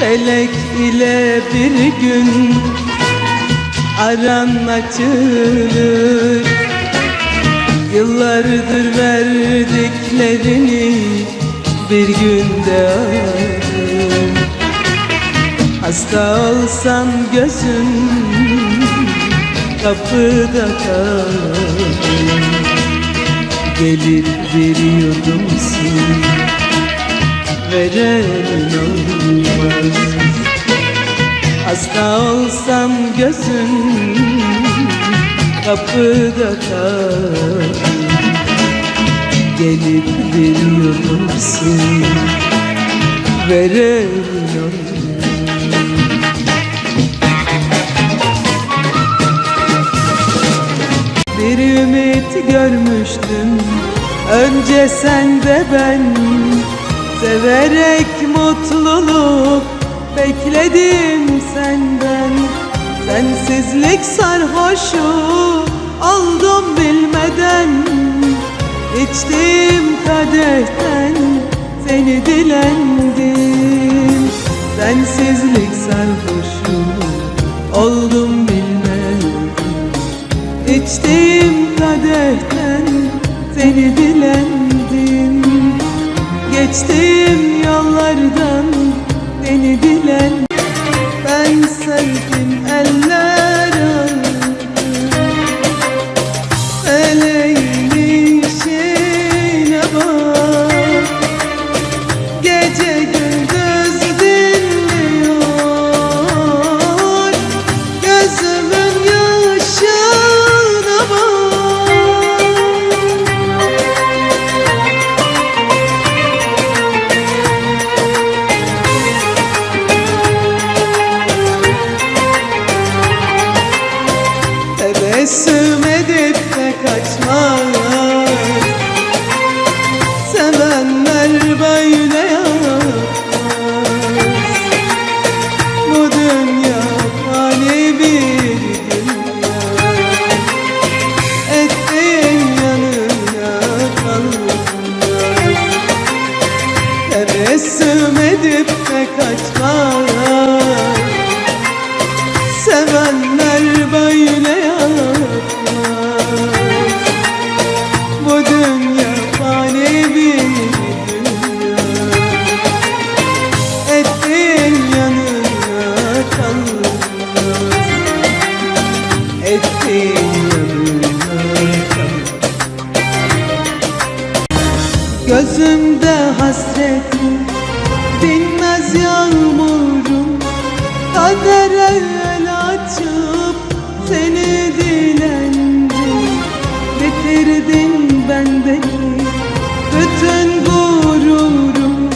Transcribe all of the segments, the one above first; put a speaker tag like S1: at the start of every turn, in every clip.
S1: Felek ile bir gün aran açılır. Yıllardır verdiklerini bir günde alır Hasta olsam gözün kapıda kalır. Gelir bir yudum su veren olmaz Hasta olsam gözün kapıda kalır Gelip bir yudum su veren Bir ümit görmüştüm. Önce sen de ben Severek mutluluk Bekledim senden. Sensizlik sarhoşu Oldum bilmeden. İçtiğim kadehten Seni dilendim. Sensizlik sarhoşu Oldum bilmeden. İçtiğim kadehten seni dilendim Geçtiğim yollardan seni dilen Ben sevdim eller Edip de kaçma Sevenler Bu dünya fani bir dünya. Ettiğin yanına kalmaz. Tebessüm edip Gözümde hasretin dinmez yağmurum. Kadere el açıp seni dilendim Bitirdin bendeki bütün gururum.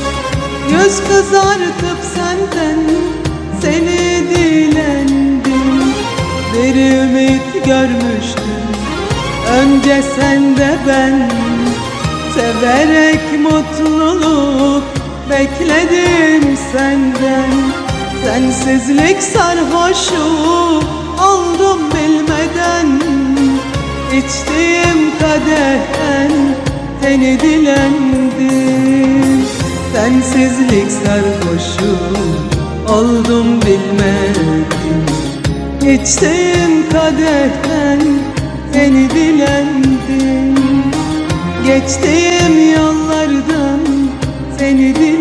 S1: Yüz kızartıp senden seni dilendim Bir ümit görmüştüm önce sen de ben Severek mutluluk bekledim senden. Sensizlik sarhoşu oldum bilmeden. İçtiğim kadehten seni dilendim Sensizlik sarhoşu oldum bilmedim İçtiğim kadehten seni dilendim Geçtiğim yollardan seni dilendim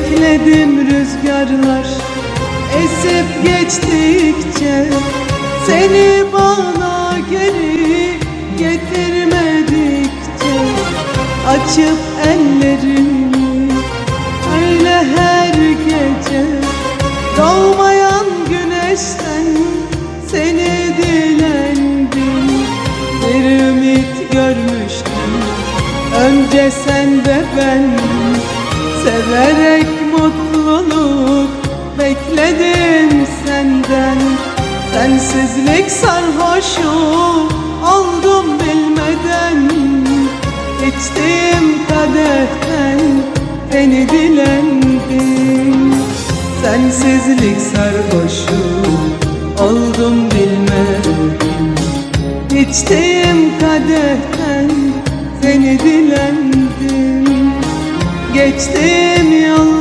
S1: Bekledim rüzgarlar esip geçtikçe Seni bana geri getirmedikçe Açıp ellerimi Öyle her gece Doğmayan güneşten Seni dilendim Bir ümit görmüştüm. Önce sen Sensizlik sarhoşu Oldum bilmeden. İçtiğim kadehten Beni dilendim Sensizlik sarhoşu Oldum bilmeden. İçtiğim kadehten Seni dilendim Geçtiğim yolları